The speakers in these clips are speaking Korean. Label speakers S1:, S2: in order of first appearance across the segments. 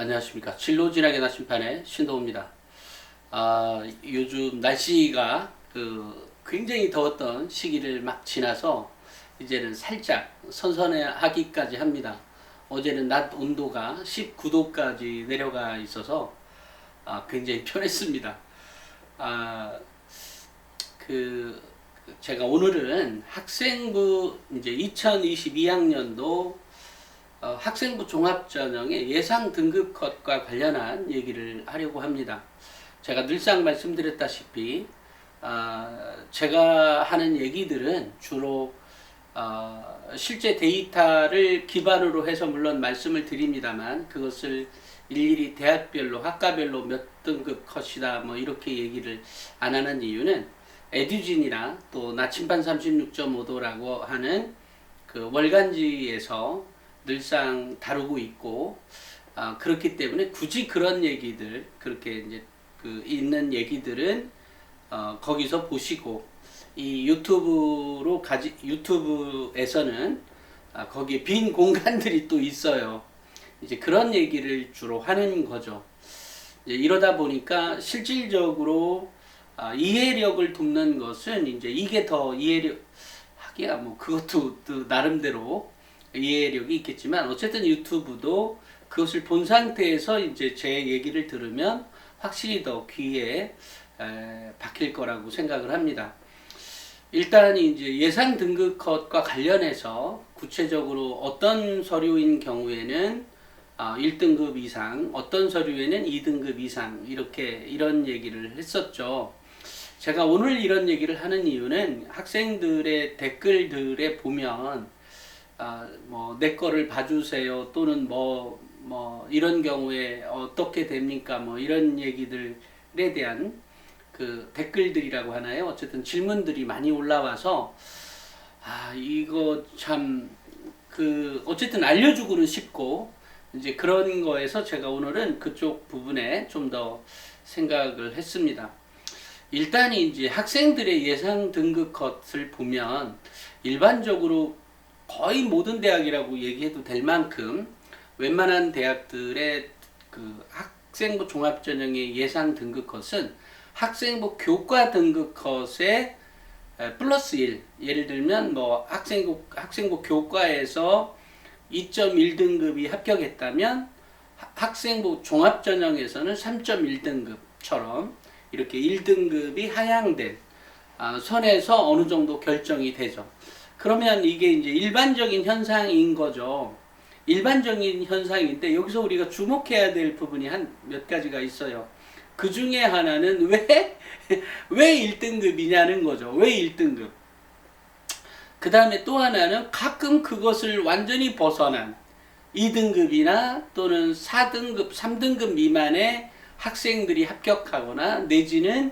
S1: 안녕하십니까. 진로진학의 나침판의 신도우입니다. 아, 요즘 날씨가 그 굉장히 더웠던 시기를 막 지나서 이제는 살짝 선선하기까지 합니다. 어제는 낮 온도가 19도까지 내려가 있어서 아, 굉장히 편했습니다. 아, 그 제가 오늘은 학생부 이제 2022학년도 어, 학생부 종합전형의 예상 등급 컷과 관련한 얘기를 하려고 합니다. 제가 늘상 말씀드렸다시피 아, 제가 하는 얘기들은 주로 어, 실제 데이터를 기반으로 해서 물론 말씀을 드립니다만 그것을 일일이 대학별로 학과별로 몇 등급 컷이다 뭐 이렇게 얘기를 안 하는 이유는 에듀진이나 또 나침반 36.5도라고 하는 그 월간지에서 늘상 다루고 있고 아, 그렇기 때문에 굳이 그런 얘기들 그렇게 이제 그 있는 얘기들은 어, 거기서 보시고 이 유튜브로 가지 유튜브에서는 아, 거기에 빈 공간들이 또 있어요. 이제 그런 얘기를 주로 하는 거죠. 이러다 보니까 실질적으로 아, 이해력을 돕는 것은 이제 이게 더 이해력 하기야 뭐 그것도 또 나름대로 이해력이 있겠지만 어쨌든 유튜브도 그것을 본 상태에서 이제 제 얘기를 들으면 확실히 더 귀에 에, 박힐 거라고 생각을 합니다. 일단 이제 예상 등급 컷과 관련해서 구체적으로 어떤 서류인 경우에는 아, 1등급 이상, 어떤 서류에는 2등급 이상 이렇게 이런 얘기를 했었죠. 제가 오늘 이런 얘기를 하는 이유는 학생들의 댓글들에 보면 아, 뭐, 내 거를 봐주세요. 또는 뭐, 뭐, 이런 경우에 어떻게 됩니까? 뭐, 이런 얘기들에 대한 그 댓글들이라고 하나요? 어쨌든 질문들이 많이 올라와서, 아, 이거 참, 그, 어쨌든 알려주고는 싶고, 이제 그런 거에서 제가 오늘은 그쪽 부분에 좀 더 생각을 했습니다. 일단 이제 학생들의 예상 등급 컷을 보면 일반적으로 거의 모든 대학이라고 얘기해도 될 만큼 웬만한 대학들의 그 학생부 종합전형의 예상 등급 컷은 학생부 교과 등급 컷에 플러스 1 예를 들면 뭐 학생부 학생부 교과에서 2.1등급이 합격했다면 학생부 종합전형에서는 3.1등급처럼 이렇게 1등급이 하향된 아, 선에서 어느 정도 결정이 되죠. 그러면 이게 이제 일반적인 현상인 거죠. 일반적인 현상인데 여기서 우리가 주목해야 될 부분이 한 몇 가지가 있어요. 그 중에 하나는 왜, 왜 1등급이냐는 거죠. 왜 1등급? 그 다음에 또 하나는 가끔 그것을 완전히 벗어난 2등급이나 또는 4등급, 3등급 미만의 학생들이 합격하거나 내지는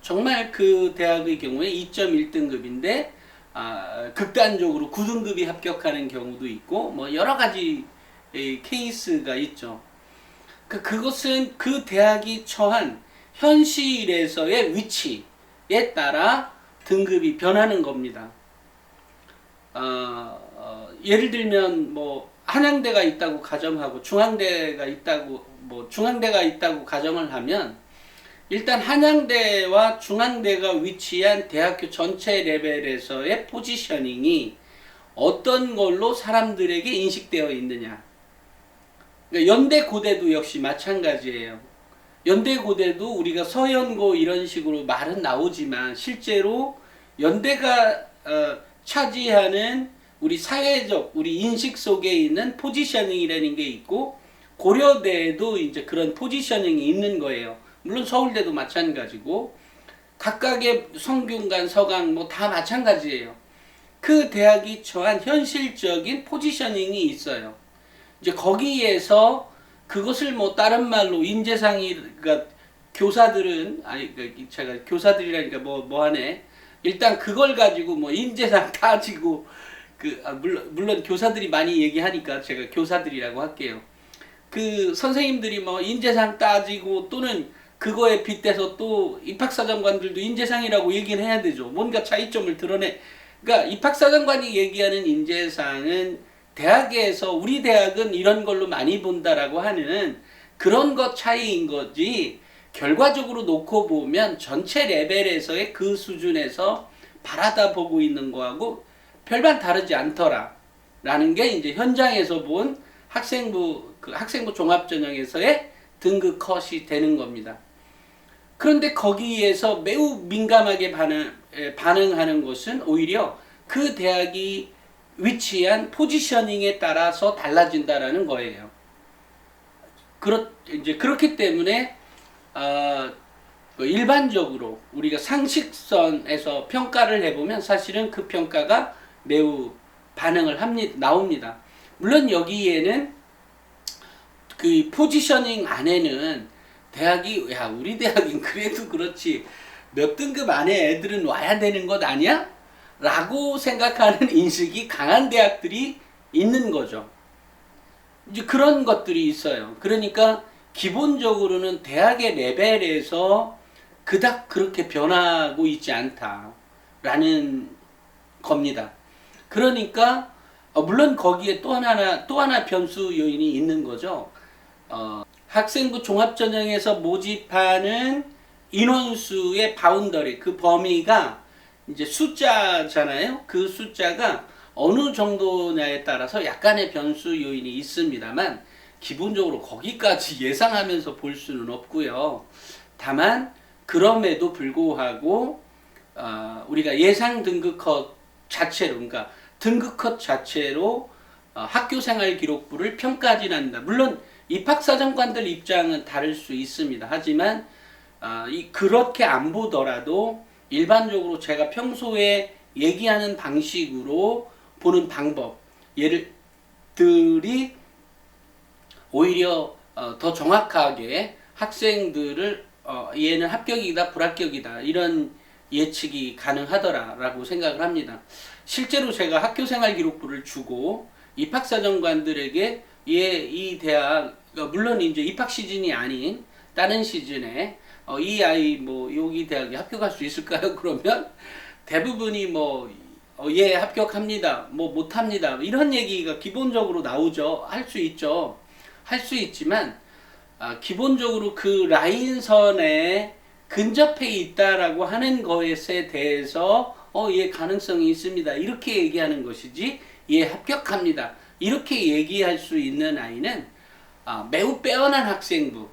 S1: 정말 그 대학의 경우에 2.1등급인데 아, 극단적으로 9등급이 합격하는 경우도 있고 뭐 여러 가지 의 케이스가 있죠. 그 그것은 그 대학이 처한 현실에서의 위치에 따라 등급이 변하는 겁니다. 어, 어, 예를 들면 뭐 한양대가 있다고 가정하고 중앙대가 있다고 뭐 중앙대가 있다고 가정을 하면 일단 한양대와 중앙대가 위치한 대학교 전체 레벨에서의 포지셔닝이 어떤 걸로 사람들에게 인식되어 있느냐. 그러니까 연대 고대도 역시 마찬가지예요. 연대 고대도 우리가 서연고 이런 식으로 말은 나오지만 실제로 연대가 어, 차지하는 우리 사회적 우리 인식 속에 있는 포지셔닝이라는 게 있고 고려대에도 이제 그런 포지셔닝이 있는 거예요. 물론 서울대도 마찬가지고 각각의 성균관, 서강 뭐 다 마찬가지예요. 그 대학이 처한 현실적인 포지셔닝이 있어요. 이제 거기에서 그것을 뭐 다른 말로 인재상이 그러니까 교사들은 아니 그 제가 교사들이라니까 뭐 뭐 하네. 일단 그걸 가지고 뭐 인재상 따지고 그 아, 물론 물론 교사들이 많이 얘기하니까 제가 교사들이라고 할게요. 그 선생님들이 뭐 인재상 따지고 또는 그거에 빗대서 또 입학사정관들도 인재상이라고 얘기는 해야 되죠. 뭔가 차이점을 드러내. 그러니까 입학사정관이 얘기하는 인재상은 대학에서 우리 대학은 이런 걸로 많이 본다라고 하는 그런 것 차이인 거지 결과적으로 놓고 보면 전체 레벨에서의 그 수준에서 바라다 보고 있는 거하고 별반 다르지 않더라. 라는 게 이제 현장에서 본 학생부 그 학생부 종합전형에서의 등급 컷이 되는 겁니다. 그런데 거기에서 매우 민감하게 반응, 에, 반응하는 것은 오히려 그 대학이 위치한 포지셔닝에 따라서 달라진다라는 거예요. 그렇 이제 그렇기 때문에 어, 그 일반적으로 우리가 상식선에서 평가를 해보면 사실은 그 평가가 매우 반응을 합니다. 나옵니다. 물론 여기에는 그 포지셔닝 안에는 대학이 야 우리 대학은 그래도 그렇지 몇 등급 안에 애들은 와야 되는 것 아니야? 라고 생각하는 인식이 강한 대학들이 있는 거죠. 이제 그런 것들이 있어요. 그러니까 기본적으로는 대학의 레벨에서 그닥 그렇게 변하고 있지 않다라는 겁니다. 그러니까 어, 물론 거기에 또 하나 또 하나 변수 요인이 있는 거죠. 어, 학생부 종합전형에서 모집하는 인원수의 바운더리 그 범위가 이제 숫자잖아요. 그 숫자가 어느 정도냐에 따라서 약간의 변수 요인이 있습니다만 기본적으로 거기까지 예상하면서 볼 수는 없고요. 다만 그럼에도 불구하고 어, 우리가 예상 등급 컷 자체로 그러니까 등급 컷 자체로 어, 학교 생활 기록부를 평가하진 않는다. 물론 입학사정관들 입장은 다를 수 있습니다. 하지만 어, 이 그렇게 안 보더라도 일반적으로 제가 평소에 얘기하는 방식으로 보는 방법 예를 들이 오히려 어, 더 정확하게 학생들을 어, 얘는 합격이다 불합격이다 이런 예측이 가능하더라라고 생각을 합니다. 실제로 제가 학교생활 기록부를 주고 입학사정관들에게 얘이 대학 어, 물론 이제 입학 시즌이 아닌 다른 시즌에 어, 이 아이 뭐 여기 대학에 합격할 수 있을까요? 그러면 대부분이 뭐 어, 예, 합격합니다. 뭐 못합니다. 이런 얘기가 기본적으로 나오죠. 할 수 있죠. 할 수 있지만 아, 기본적으로 그 라인선에 근접해 있다라고 하는 것에 대해서 어, 예, 가능성이 있습니다. 이렇게 얘기하는 것이지, 예, 합격합니다. 이렇게 얘기할 수 있는 아이는 아, 매우 빼어난 학생부가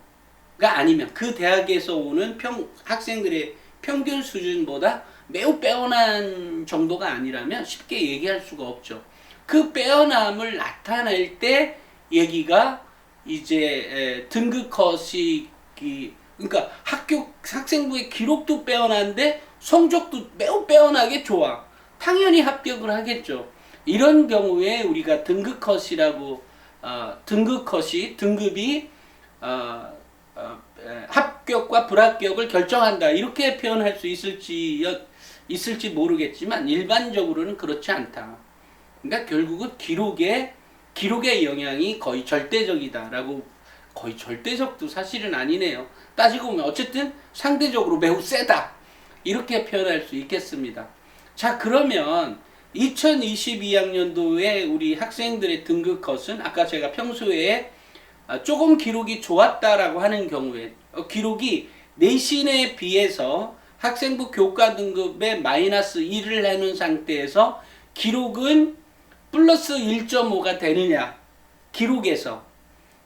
S1: 아니면 그 대학에서 오는 평, 학생들의 평균 수준보다 매우 빼어난 정도가 아니라면 쉽게 얘기할 수가 없죠. 그 빼어남을 나타낼 때 얘기가 이제 등급 컷이 그러니까 학교 학생부의 기록도 빼어난데 성적도 매우 빼어나게 좋아. 당연히 합격을 하겠죠. 이런 경우에 우리가 등급 컷이라고 어, 등급 컷이 등급이 어, 어, 합격과 불합격을 결정한다 이렇게 표현할 수 있을지 있을지 모르겠지만 일반적으로는 그렇지 않다. 그러니까 결국은 기록에 기록의 영향이 거의 절대적이다라고 거의 절대적도 사실은 아니네요. 따지고 보면 어쨌든 상대적으로 매우 세다. 이렇게 표현할 수 있겠습니다. 자, 그러면 2022학년도에 우리 학생들의 등급 컷은 아까 제가 평소에 아, 조금 기록이 좋았다라고 하는 경우에 어, 기록이 내신에 비해서 학생부 교과 등급에 마이너스 1을 해놓은 상태에서 기록은 플러스 1.5가 되느냐 기록에서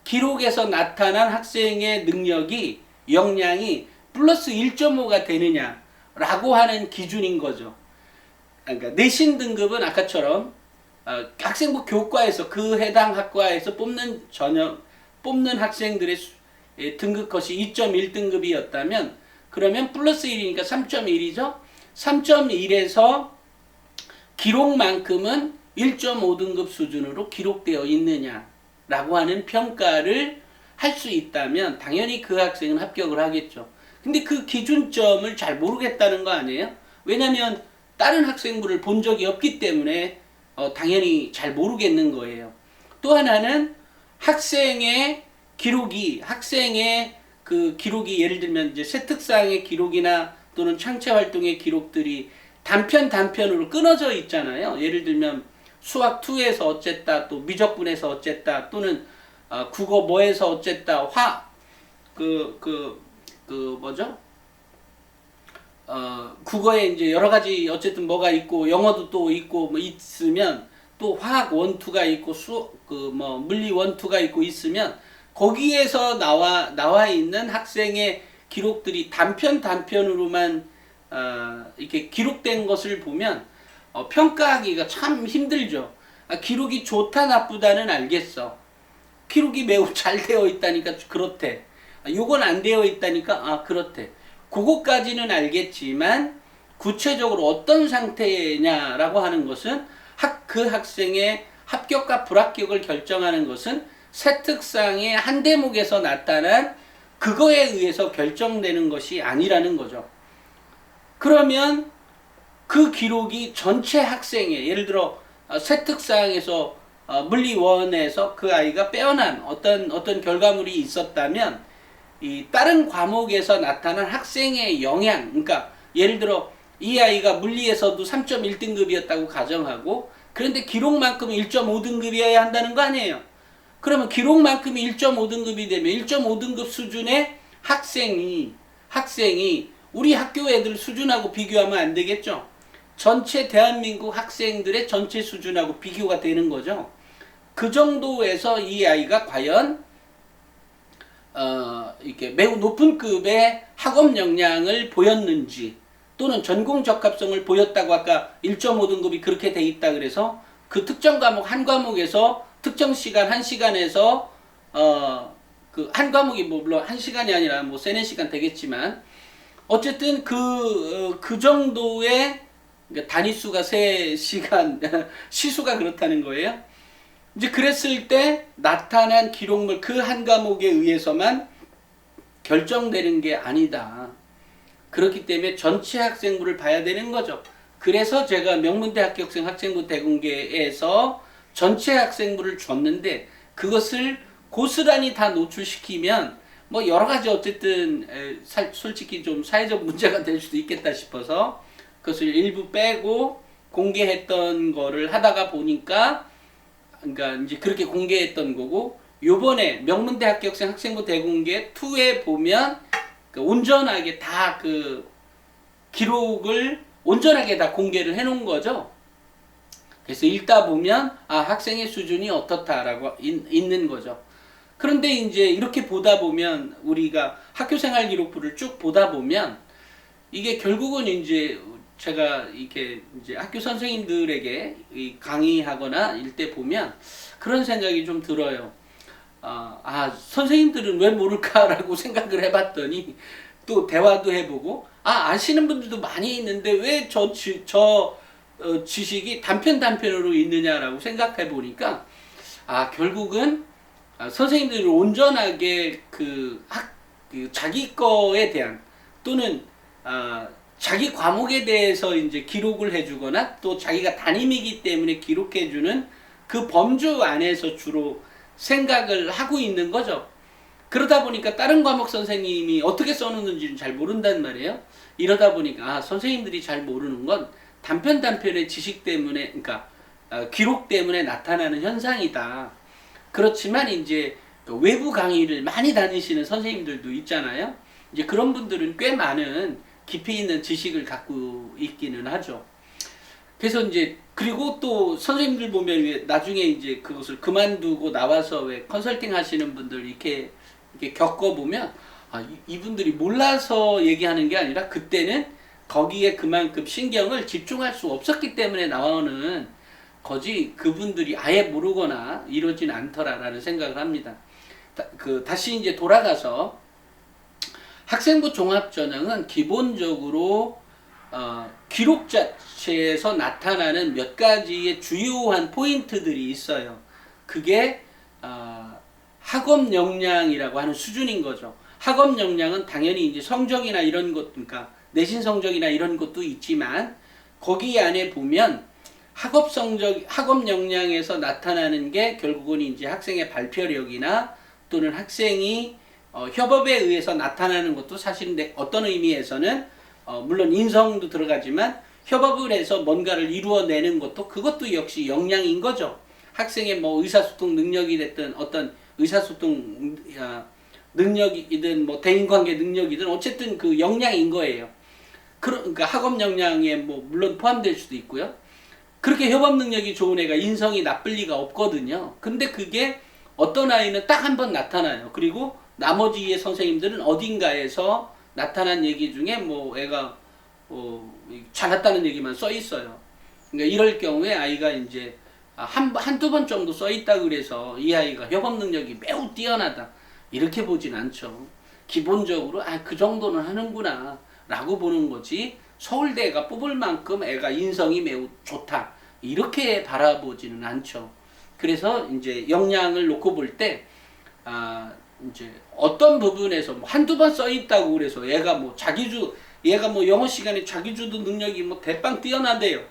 S1: 기록에서 나타난 학생의 능력이 역량이 플러스 1.5가 되느냐 라고 하는 기준인 거죠. 그러니까 내신 등급은 아까처럼 어, 학생부 교과에서 그 해당 학과에서 뽑는 전형 뽑는 학생들의 수, 예, 등급 컷이 2.1등급이었다면 그러면 플러스 1이니까 3.1이죠. 3.1에서 기록만큼은 1.5등급 수준으로 기록되어 있느냐라고 하는 평가를 할 수 있다면 당연히 그 학생은 합격을 하겠죠. 근데 그 기준점을 잘 모르겠다는 거 아니에요? 왜냐면 다른 학생부를 본 적이 없기 때문에 어, 당연히 잘 모르겠는 거예요. 또 하나는 학생의 기록이 학생의 그 기록이 예를 들면 이제 세특상의 기록이나 또는 창체 활동의 기록들이 단편 단편으로 끊어져 있잖아요. 예를 들면 수학 2에서 어쨌다, 또 미적분에서 어쨌다, 또는 어, 국어 뭐에서 어쨌다, 화 그 그 그 뭐죠? 어 국어에 이제 여러 가지 어쨌든 뭐가 있고 영어도 또 있고 뭐 있으면 또 화학 원투가 있고 수 그 뭐 물리 원투가 있고 있으면 거기에서 나와 나와 있는 학생의 기록들이 단편 단편으로만 어, 이렇게 기록된 것을 보면 어, 평가하기가 참 힘들죠. 아, 기록이 좋다 나쁘다는 알겠어. 기록이 매우 잘 되어 있다니까 그렇대. 아, 요건 안 되어 있다니까 아 그렇대. 그거까지는 알겠지만 구체적으로 어떤 상태냐라고 하는 것은 학, 그 학생의 합격과 불합격을 결정하는 것은 세특상의 한 대목에서 나타난 그거에 의해서 결정되는 것이 아니라는 거죠. 그러면 그 기록이 전체 학생의 예를 들어 어, 세특상에서 어, 물리원에서 그 아이가 빼어난 어떤 어떤 결과물이 있었다면 이 다른 과목에서 나타난 학생의 영향 그러니까 예를 들어 이 아이가 물리에서도 3.1등급이었다고 가정하고 그런데 기록만큼은 1.5등급이어야 한다는 거 아니에요. 그러면 기록만큼이 1.5등급이 되면 1.5등급 수준의 학생이 학생이 우리 학교 애들 수준하고 비교하면 안 되겠죠. 전체 대한민국 학생들의 전체 수준하고 비교가 되는 거죠. 그 정도에서 이 아이가 과연 어, 이렇게 매우 높은 급의 학업 역량을 보였는지 또는 전공 적합성을 보였다고 아까 1.5등급이 그렇게 돼 있다 그래서 그 특정 과목 한 과목에서 특정 시간 한 시간에서 어 그 한 과목이 뭐 물론 한 시간이 아니라 뭐 세네 시간 되겠지만 어쨌든 그 어, 그 정도의 그러니까 단위수가 세 시간 시수가 그렇다는 거예요. 이제 그랬을 때 나타난 기록물 그 한 과목에 의해서만 결정되는 게 아니다. 그렇기 때문에 전체 학생부를 봐야 되는 거죠. 그래서 제가 명문대 합격생 학생부 대공개에서 전체 학생부를 줬는데 그것을 고스란히 다 노출시키면 뭐 여러 가지 어쨌든 솔직히 좀 사회적 문제가 될 수도 있겠다 싶어서 그것을 일부 빼고 공개했던 거를 하다가 보니까 그러니까 이제 그렇게 공개했던 거고 요번에 명문대 합격생 학생부 대공개 2에 보면 그 온전하게 다 그 기록을 온전하게 다 공개를 해 놓은 거죠. 그래서 읽다 보면 아 학생의 수준이 어떻다라고 있, 있는 거죠. 그런데 이제 이렇게 보다 보면 우리가 학교생활 기록부를 쭉 보다 보면 이게 결국은 이제 제가 이렇게 이제 학교 선생님들에게 이 강의하거나 일 때 보면 그런 생각이 좀 들어요. 아, 아, 선생님들은 왜 모를까라고 생각을 해봤더니 또 대화도 해보고 아 아시는 분들도 많이 있는데 왜 저저 어, 지식이 단편 단편으로 있느냐라고 생각해 보니까 아 결국은 아, 선생님들이 온전하게 그 학, 그 자기 거에 대한 또는 아, 자기 과목에 대해서 이제 기록을 해주거나 또 자기가 담임이기 때문에 기록해주는 그 범주 안에서 주로 생각을 하고 있는 거죠. 그러다 보니까 다른 과목 선생님이 어떻게 써놓는지는 잘 모른단 말이에요. 이러다 보니까 아, 선생님들이 잘 모르는 건 단편 단편의 지식 때문에, 그러니까 어, 기록 때문에 나타나는 현상이다. 그렇지만 이제 외부 강의를 많이 다니시는 선생님들도 있잖아요. 이제 그런 분들은 꽤 많은 깊이 있는 지식을 갖고 있기는 하죠. 그래서 이제 그리고 또 선생님들 보면 왜 나중에 이제 그것을 그만두고 나와서 왜 컨설팅 하시는 분들 이렇게 이렇게 겪어 보면 아 이- 이분들이 몰라서 얘기하는 게 아니라 그때는 거기에 그만큼 신경을 집중할 수 없었기 때문에 나오는 거지 그분들이 아예 모르거나 이러진 않더라라는 생각을 합니다. 다, 그 다시 이제 돌아가서 학생부 종합전형은 기본적으로 어, 기록 자체에서 나타나는 몇 가지의 주요한 포인트들이 있어요. 그게 어, 학업 역량이라고 하는 수준인 거죠. 학업 역량은 당연히 이제 성적이나 이런 것, 그러니까 내신 성적이나 이런 것도 있지만 거기 안에 보면 학업 성적, 학업 역량에서 나타나는 게 결국은 이제 학생의 발표력이나 또는 학생이 어, 협업에 의해서 나타나는 것도 사실 내- 어떤 의미에서는 어, 물론 인성도 들어가지만 협업을 해서 뭔가를 이루어내는 것도 그것도 역시 역량인 거죠. 학생의 뭐 의사소통 능력이 됐든 어떤 의사소통 음, 아, 능력이든 뭐 대인관계 능력이든 어쨌든 그 역량인 거예요. 그러니까 학업 역량에 뭐 물론 포함될 수도 있고요. 그렇게 협업 능력이 좋은 애가 인성이 나쁠 리가 없거든요. 근데 그게 어떤 아이는 딱 한 번 나타나요. 그리고 나머지의 선생님들은 어딘가에서 나타난 얘기 중에 뭐 애가 어, 잘났다는 얘기만 써 있어요. 그러니까 이럴 경우에 아이가 이제 한, 한두 번 정도 써 있다 그래서 이 아이가 협업 능력이 매우 뛰어나다. 이렇게 보진 않죠. 기본적으로 아, 그 정도는 하는구나. 라고 보는 거지. 서울대가 뽑을 만큼 애가 인성이 매우 좋다. 이렇게 바라보지는 않죠. 그래서 이제 역량을 놓고 볼 때, 아, 이제 어떤 부분에서 뭐 한두 번 써 있다고 그래서 얘가 뭐 자기주, 얘가 뭐 영어 시간에 자기주도 능력이 뭐 대빵 뛰어나대요.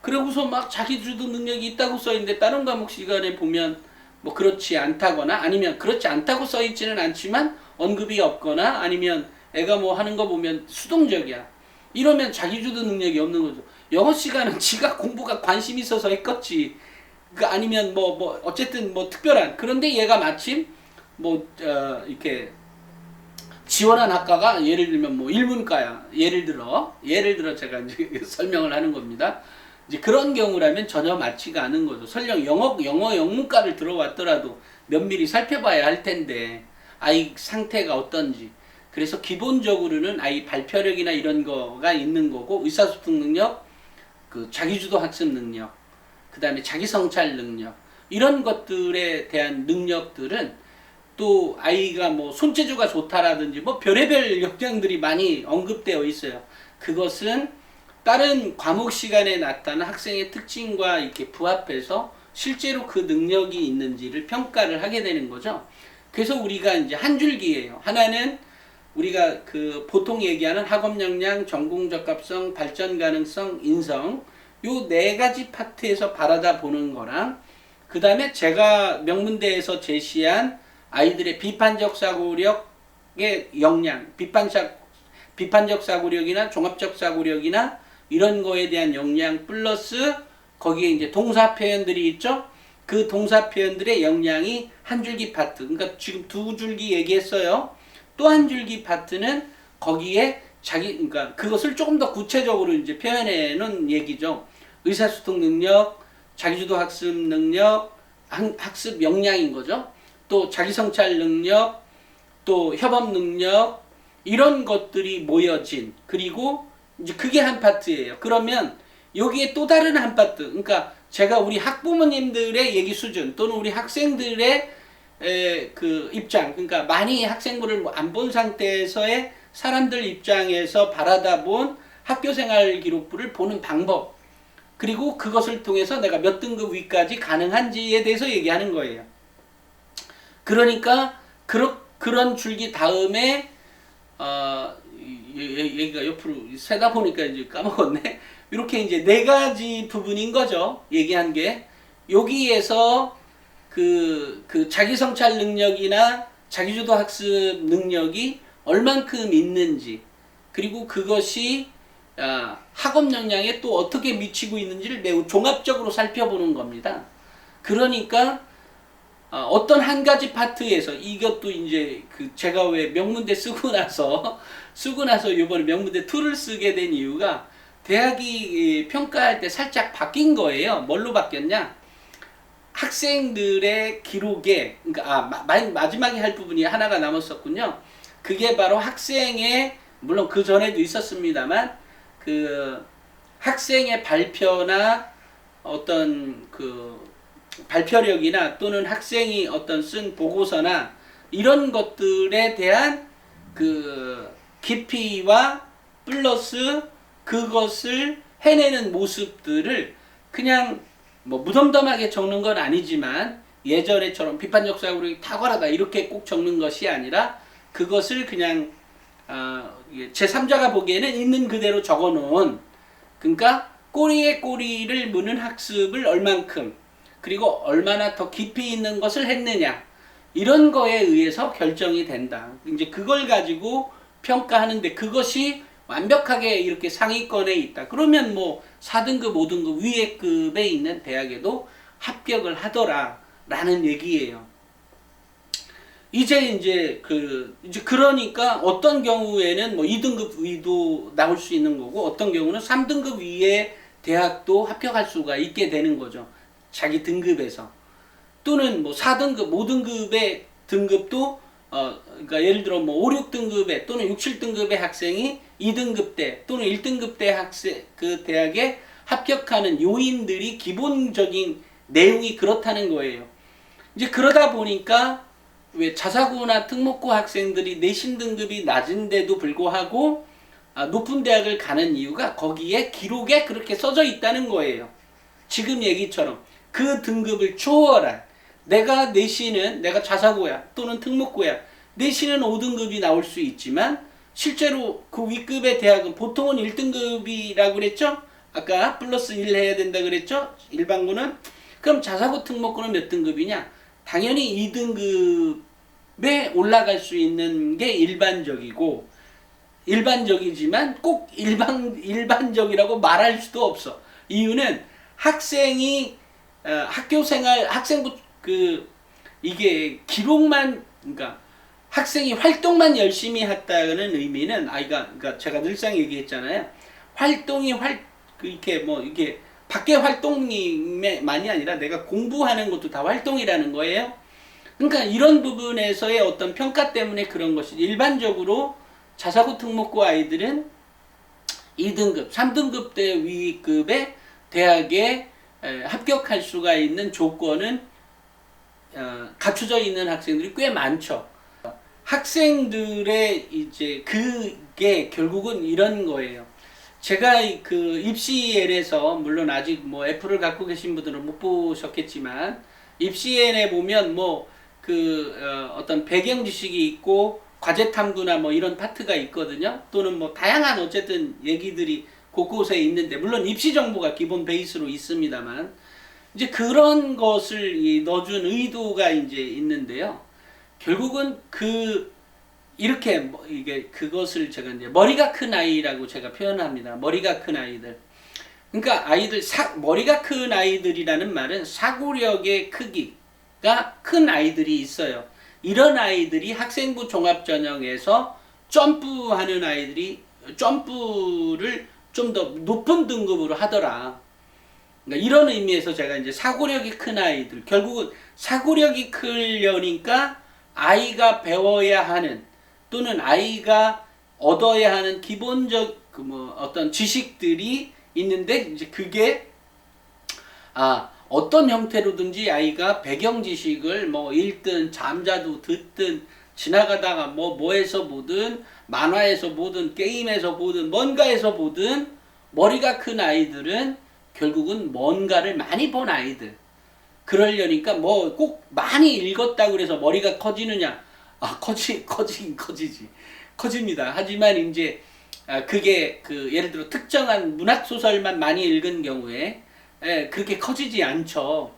S1: 그러고서 막 자기주도 능력이 있다고 써 있는데 다른 과목 시간에 보면 뭐 그렇지 않다거나 아니면 그렇지 않다고 써 있지는 않지만 언급이 없거나 아니면 애가 뭐 하는 거 보면 수동적이야. 이러면 자기주도 능력이 없는 거죠. 영어 시간은 지가 공부가 관심 있어서 했겠지. 그 아니면 뭐뭐 어쨌든 뭐 특별한 그런데 얘가 마침 뭐 어, 이렇게 지원한 학과가 예를 들면 뭐 일문과야. 예를 들어 예를 들어 제가 이제 설명을 하는 겁니다. 이제 그런 경우라면 전혀 맞지가 않은 거죠. 설령 영어 영어 영문과를 들어왔더라도 면밀히 살펴봐야 할 텐데 아이 상태가 어떤지. 그래서 기본적으로는 아이 발표력이나 이런 거가 있는 거고 의사소통 능력, 그 자기주도 학습 능력, 그 다음에 자기 성찰 능력 이런 것들에 대한 능력들은 또 아이가 뭐 손재주가 좋다라든지 뭐 별의별 역량들이 많이 언급되어 있어요. 그것은 다른 과목 시간에 나타난 학생의 특징과 이렇게 부합해서 실제로 그 능력이 있는지를 평가를 하게 되는 거죠. 그래서 우리가 이제 한 줄기예요. 하나는 우리가 그 보통 얘기하는 학업 역량, 전공 적합성, 발전 가능성, 인성 요 네 가지 파트에서 바라다 보는 거랑 그 다음에 제가 명문대에서 제시한 아이들의 비판적 사고력의 역량, 비판적 비판적 사고력이나 종합적 사고력이나 이런 거에 대한 역량 플러스 거기에 이제 동사 표현들이 있죠. 그 동사 표현들의 역량이 한 줄기 파트. 그러니까 지금 두 줄기 얘기했어요. 또 한 줄기 파트는 거기에 자기 그러니까 그것을 조금 더 구체적으로 이제 표현해 놓은 얘기죠. 의사소통 능력, 자기주도 학습 능력, 학- 학습 역량인 거죠. 또 자기 성찰 능력, 또 협업 능력 이런 것들이 모여진 그리고 이제 그게 한 파트예요. 그러면 여기에 또 다른 한 파트. 그러니까 제가 우리 학부모님들의 얘기 수준 또는 우리 학생들의 에, 그 입장, 그러니까 많이 학생부를 뭐안본 상태에서의 사람들 입장에서 바라다 본 학교 생활 기록부를 보는 방법, 그리고 그것을 통해서 내가 몇 등급 위까지 가능한지에 대해서 얘기하는 거예요. 그러니까 그러, 그런 줄기 다음에 어, 얘기가 옆으로 세다 보니까 이제 까먹었네. 이렇게 이제 네 가지 부분인 거죠. 얘기한 게 여기에서 그, 그 자기 성찰 능력이나 자기주도 학습 능력이 얼만큼 있는지 그리고 그것이 아, 학업 역량에 또 어떻게 미치고 있는지를 매우 종합적으로 살펴보는 겁니다. 그러니까 어, 어떤 한 가지 파트에서 이것도 이제 그 제가 왜 명문대 쓰고 나서 쓰고 나서 이번에 명문대 2를 쓰게 된 이유가 대학이 이, 평가할 때 살짝 바뀐 거예요. 뭘로 바뀌었냐? 학생들의 기록에 그러니까 아 마, 마- 마지막에 할 부분이 하나가 남았었군요. 그게 바로 학생의 물론 그 전에도 있었습니다만 그 학생의 발표나 어떤 그 발표력이나 또는 학생이 어떤 쓴 보고서나 이런 것들에 대한 그 깊이와 플러스 그것을 해내는 모습들을 그냥 뭐 무덤덤하게 적는 건 아니지만 예전에처럼 비판적 사고력이 탁월하다 이렇게 꼭 적는 것이 아니라 그것을 그냥 어, 제 3자가 보기에는 있는 그대로 적어놓은 그러니까 꼬리에 꼬리를 무는 학습을 얼만큼 그리고 얼마나 더 깊이 있는 것을 했느냐 이런 거에 의해서 결정이 된다. 이제 그걸 가지고 평가하는데 그것이 완벽하게 이렇게 상위권에 있다. 그러면 뭐 4등급, 5등급 위에 급에 있는 대학에도 합격을 하더라라는 얘기예요. 이제 이제 그 이제 그러니까 어떤 경우에는 뭐 2등급 위도 나올 수 있는 거고 어떤 경우는 3등급 위에 대학도 합격할 수가 있게 되는 거죠. 자기 등급에서 또는 뭐 4등급, 5등급의 등급도 어 그러니까 예를 들어 뭐 5, 6등급의 또는 6, 7등급의 학생이 2등급 대 또는 1등급 대 학생 그 대학에 합격하는 요인들이 기본적인 내용이 그렇다는 거예요. 이제 그러다 보니까 왜 자사고나 특목고 학생들이 내신 등급이 낮은데도 불구하고 아, 높은 대학을 가는 이유가 거기에 기록에 그렇게 써져 있다는 거예요. 지금 얘기처럼 그 등급을 초월한 내가 내신은 내가 자사고야 또는 특목고야 내신은 5등급이 나올 수 있지만 실제로 그 윗급의 대학은 보통은 1등급이라고 그랬죠? 아까 플러스 1 해야 된다 그랬죠? 일반고는 그럼 자사고 특목고는 몇 등급이냐? 당연히 2등급에 올라갈 수 있는 게 일반적이고 일반적이지만 꼭 일반 일반적이라고 말할 수도 없어. 이유는 학생이 어, 학교 생활 학생부 그 이게 기록만 그러니까 학생이 활동만 열심히 했다는 의미는 아이가 그러니까 제가 늘상 얘기했잖아요. 활동이 활 이렇게 뭐 이게 밖에 활동이만이 아니라 내가 공부하는 것도 다 활동이라는 거예요. 그러니까 이런 부분에서의 어떤 평가 때문에 그런 것이 일반적으로 자사고 특목고 아이들은 2등급, 3등급 대 위급의 대학에 에, 합격할 수가 있는 조건은 어, 갖춰져 있는 학생들이 꽤 많죠. 학생들의 이제 그게 결국은 이런 거예요. 제가 그 입시엘에서 물론 아직 뭐 애플을 갖고 계신 분들은 못 보셨겠지만 입시엘에 보면 뭐그 어, 어떤 배경 지식이 있고 과제 탐구나 뭐 이런 파트가 있거든요. 또는 뭐 다양한 어쨌든 얘기들이 곳곳에 있는데 물론 입시 정보가 기본 베이스로 있습니다만 이제 그런 것을 이 넣어준 의도가 이제 있는데요. 결국은 그 이렇게 뭐 이게 그것을 제가 이제 머리가 큰 아이라고 제가 표현합니다. 머리가 큰 아이들. 그러니까 아이들 사, 머리가 큰 아이들이라는 말은 사고력의 크기가 큰 아이들이 있어요. 이런 아이들이 학생부 종합 전형에서 점프하는 아이들이 점프를 좀 더 높은 등급으로 하더라. 그러니까 이런 의미에서 제가 이제 사고력이 큰 아이들, 결국은 사고력이 크려니까 아이가 배워야 하는 또는 아이가 얻어야 하는 기본적 그 뭐 어떤 지식들이 있는데 이제 그게 아 어떤 형태로든지 아이가 배경 지식을 뭐 읽든 잠자도 듣든 지나가다가 뭐 뭐에서 보든 만화에서 보든 게임에서 보든 뭔가에서 보든 머리가 큰 아이들은 결국은 뭔가를 많이 본 아이들. 그러려니까 뭐 꼭 많이 읽었다고 그래서 머리가 커지느냐? 아 커지 커지긴 커지지. 커집니다. 하지만 이제 아, 그게 그 예를 들어 특정한 문학 소설만 많이 읽은 경우에 예, 그렇게 커지지 않죠.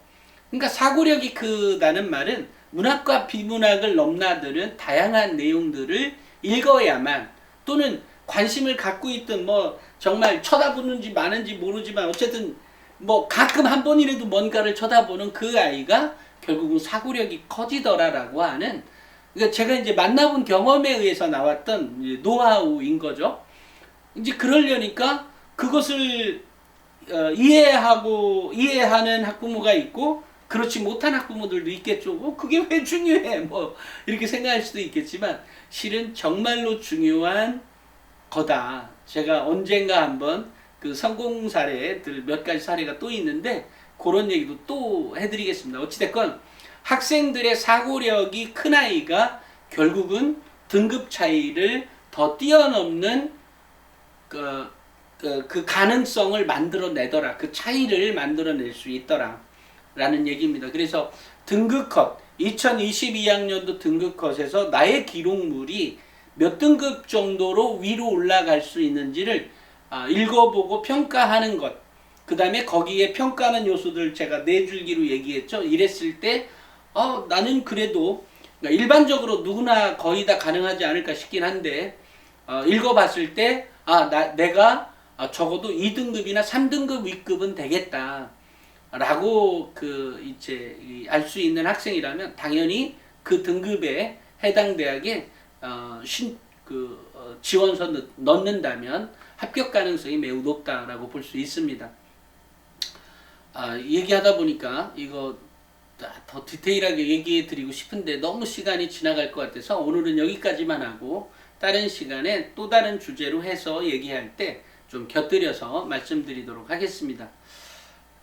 S1: 그러니까 사고력이 크다는 말은 문학과 비문학을 넘나드는 다양한 내용들을 읽어야만 또는 관심을 갖고 있던 뭐 정말 쳐다보는지 마는지 모르지만 어쨌든 뭐 가끔 한 번이라도 뭔가를 쳐다보는 그 아이가 결국은 사고력이 커지더라라고 하는 그러니까 제가 이제 만나본 경험에 의해서 나왔던 노하우인 거죠. 이제 그러려니까 그것을 어, 이해하고 이해하는 학부모가 있고 그렇지 못한 학부모들도 있겠죠. 뭐 그게 왜 중요해? 뭐 이렇게 생각할 수도 있겠지만 실은 정말로 중요한 거다. 제가 언젠가 한번 그 성공 사례들 몇 가지 사례가 또 있는데 그런 얘기도 또 해드리겠습니다. 어찌됐건 학생들의 사고력이 큰 아이가 결국은 등급 차이를 더 뛰어넘는 그, 그, 그 가능성을 만들어내더라. 그 차이를 만들어낼 수 있더라. 라는 얘기입니다. 그래서 등급컷, 2022학년도 등급컷에서 나의 기록물이 몇 등급 정도로 위로 올라갈 수 있는지를 아, 읽어보고 평가하는 것. 그 다음에 거기에 평가하는 요소들 제가 네 줄기로 얘기했죠. 이랬을 때, 어, 나는 그래도 그러니까 일반적으로 누구나 거의 다 가능하지 않을까 싶긴 한데, 어, 읽어봤을 때, 아, 나, 내가 아, 적어도 2등급이나 3등급 위급은 되겠다. 라고 그 이제 알 수 있는 학생이라면 당연히 그 등급에 해당 대학에 어, 신, 그, 어, 지원서 넣, 넣는다면 합격 가능성이 매우 높다라고 볼 수 있습니다. 아, 얘기하다 보니까 이거 더 디테일하게 얘기해 드리고 싶은데 너무 시간이 지나갈 것 같아서 오늘은 여기까지만 하고 다른 시간에 또 다른 주제로 해서 얘기할 때 좀 곁들여서 말씀드리도록 하겠습니다.